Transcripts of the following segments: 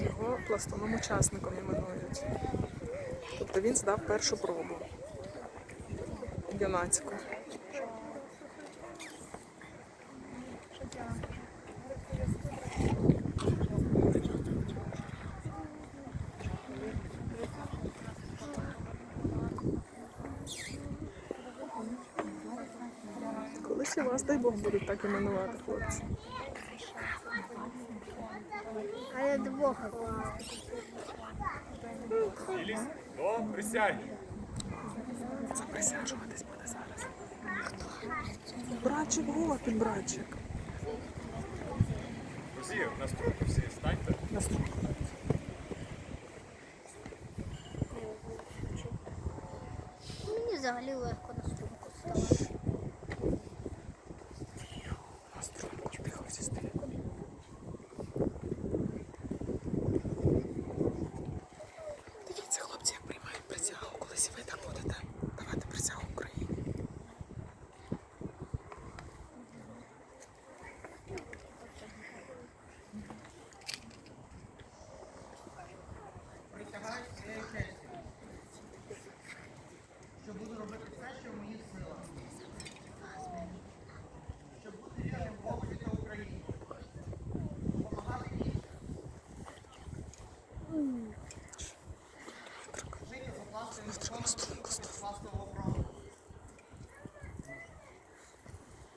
Його пластовим учасником іменують. Тобто він здав першу пробу. Юнацьку. Колись і вас, дай Бог, будуть так іменувати, хлопці. А я двох. Цілість до присяги. Заприсяжуватись буде зараз. Братчик, готель, братчик. Друзі, на струнку всі станьте. Наступний. Мені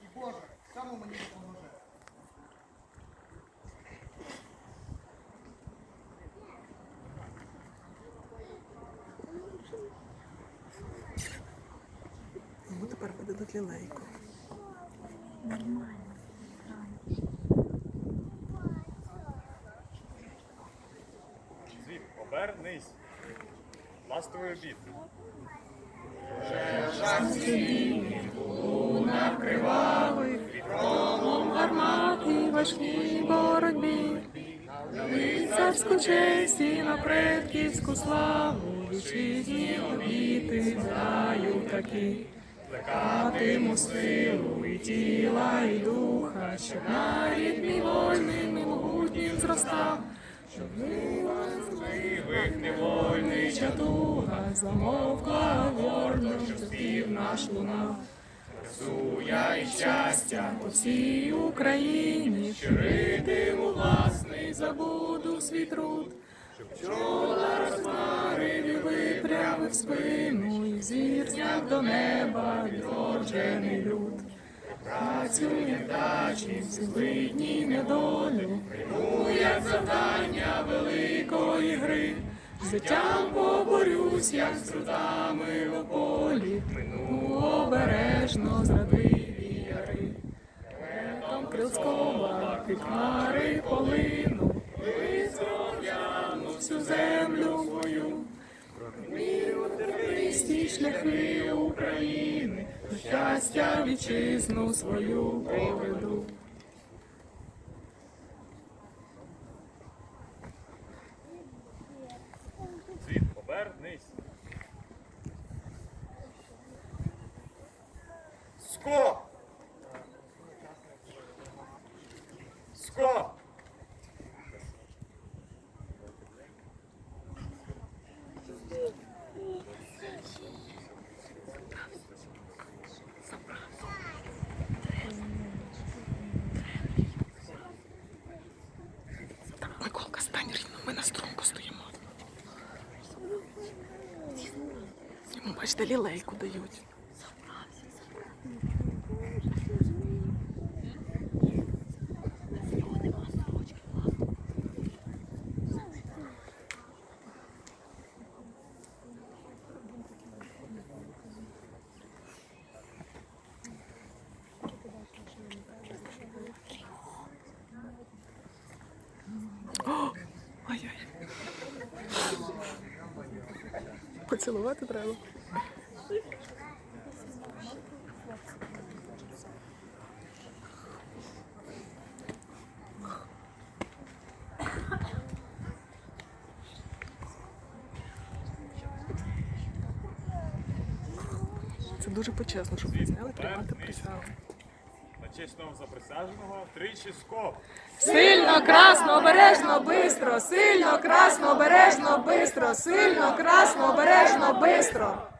І Боже, цьому мені допоможе. Йому тепер видадуть лілейку. Звід, обернись. Ластовий обід. гармати важкій боротьбі, лицарську честь і на предківську славу, вітчизні обіти знаю такі. Плекатиму силу і тіла, і духа, щоб нарід мій вольним і могутнім зростав, щоб Живих невольний чатуга замовкла гордо, щоб спів наш лунав. Суя і щастя по всій Україні, Щиритиму власний, забуду свій труд, щоб чола розмарив і випрямив спину, і зір зняв до неба відроджений люд. Працю невдачі, всевидній недолю, прийму як завдання великої гри. Життям поборюсь, як з трудами у полі, мину обережно зрадливі яри. Ветом крилцкова під хмари полину, визволяну всю землю мою. Міру тернисті шляхи України, щастя вітчизну свою поведу. Звід, обернись. Ско! Ско! Миколка, стань рівно, ми на струнку стоїмо. Бачите, лілейку дають. Поцілувати треба. Це дуже почесно, щоб ви зняли приймати присягу. На честь нового заприсяженого тричі скоп. Сильно, красно, обережно, бистро, сильно, красно, обережно, бистро, сильно, красно, обережно, бистро.